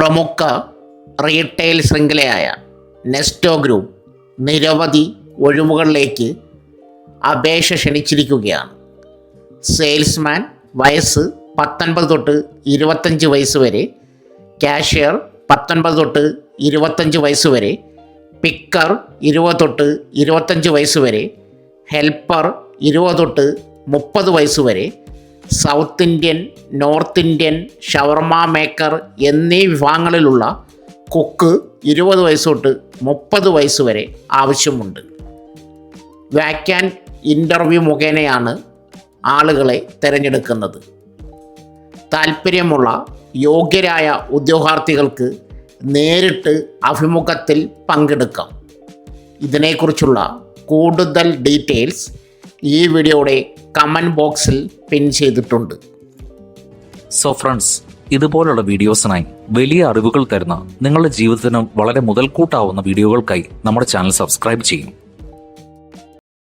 പ്രമുഖ retail ശൃംഖലയായ Nesto group നിരവധി ഒഴിവുകളിലേക്ക് അപേക്ഷ ക്ഷണിച്ചിരിക്കുകയാണ്. സെയിൽസ്മാൻ വയസ്സ് പത്തൊൻപത് തൊട്ട് ഇരുപത്തഞ്ച് വയസ്സ് വരെ കാഷ്യർ പത്തൊൻപത് തൊട്ട് ഇരുപത്തഞ്ച് വയസ്സ് വരെ പിക്കർ ഇരുപത് തൊട്ട് ഇരുപത്തഞ്ച് വയസ്സ് വരെ ഹെൽപ്പർ ഇരുപത് തൊട്ട് മുപ്പത് വയസ്സ് വരെ South Indian North Indian shawarma maker എന്നീ വിഭാഗങ്ങളിലുള്ള കുക്ക് ഇരുപത് വയസ്സ് തൊട്ട് മുപ്പത് വയസ്സ് വരെ ആവശ്യമുണ്ട്. വാക്യാൻ ഇന്റർവ്യൂ മുഖേനയാണ് ആളുകളെ തിരഞ്ഞെടുക്കുന്നത്. താൽപ്പര്യമുള്ള യോഗ്യരായ ഉദ്യോഗാർത്ഥികൾക്ക് നേരിട്ട് അഭിമുഖത്തിൽ പങ്കെടുക്കാം. ഇതിനെക്കുറിച്ചുള്ള കൂടുതൽ ഡീറ്റെയിൽസ് ഈ വീഡിയോയുടെ കമന്റ് ബോക്സിൽ പിൻ ചെയ്തിട്ടുണ്ട്. സോ ഫ്രണ്ട്സ് ഇതുപോലുള്ള വീഡിയോസിനായി വലിയ അറിവുകൾ തരുന്ന നിങ്ങളുടെ ജീവിതത്തിനും വളരെ മുതൽക്കൂട്ടാവുന്ന വീഡിയോകൾക്കായി നമ്മുടെ ചാനൽ സബ്സ്ക്രൈബ് ചെയ്യും.